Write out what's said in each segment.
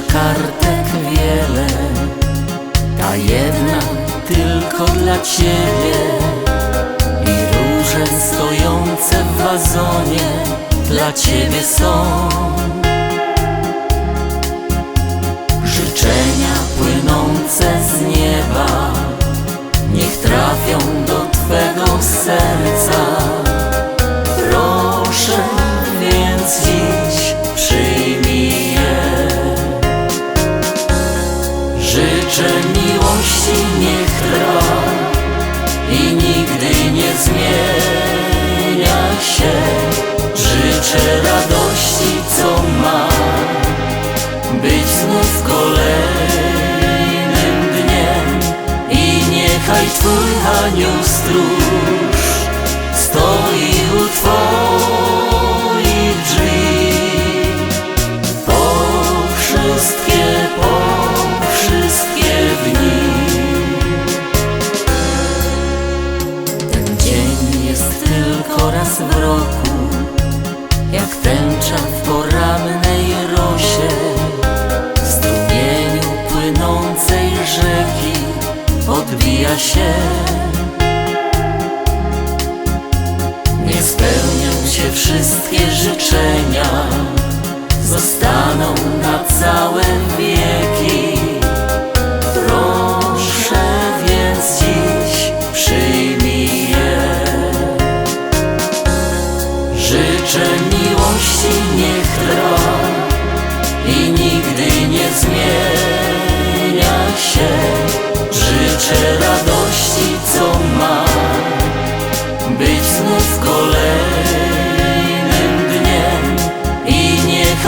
kartek wiele Ta jedna tylko dla ciebie. I róże stojące w wazonie Dla ciebie są. Życzenia płynące z nieba Niech trafią do twego serca. Zmienia się. Życzę radości, co ma być znów kolejnym dniem i niechaj Twój anioł stróż odbija się. Nie spełnią się wszystkie życzenia, zostaną na całe wieki.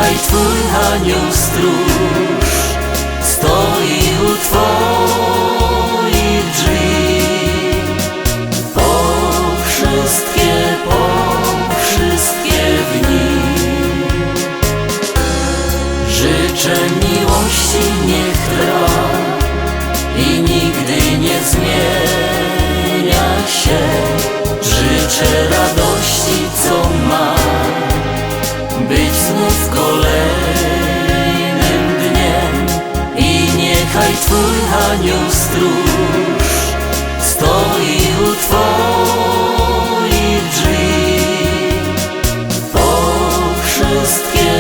Niechaj Twój anioł stróż stoi u Twoich drzwi. Po wszystkie, po wszystkie dni. Życzę miłości niech trwa i nigdy nie zmienia się. Życzę radości, Niechaj Twój anioł stróż Stoi u Twoich drzwi. Po wszystkie